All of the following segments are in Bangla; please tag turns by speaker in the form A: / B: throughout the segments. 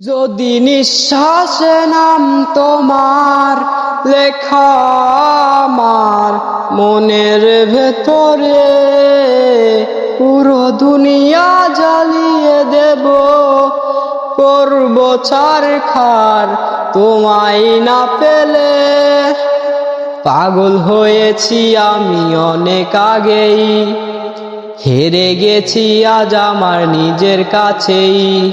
A: যদি নিঃশ্বাসে নাম তোমার, লেখা আমার মনের ভেতরে, পুরো দুনিয়া জ্বালিয়ে দেব। করব চার খার তোমায় না পেলে পাগল হয়েছি আমি অনেক আগেই। হেরে গেছি আজ আমার নিজের কাছেই।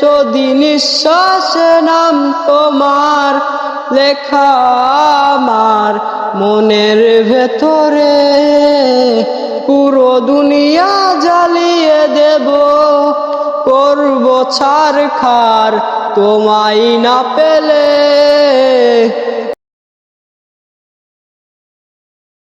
A: যদি নিঃশ্বাস নাম তোমার লেখা আমার মনের ভেতরে, পুরো দুনিয়া জ্বালিয়ে দেব, করব ছাড় খার তোমায় না পেলে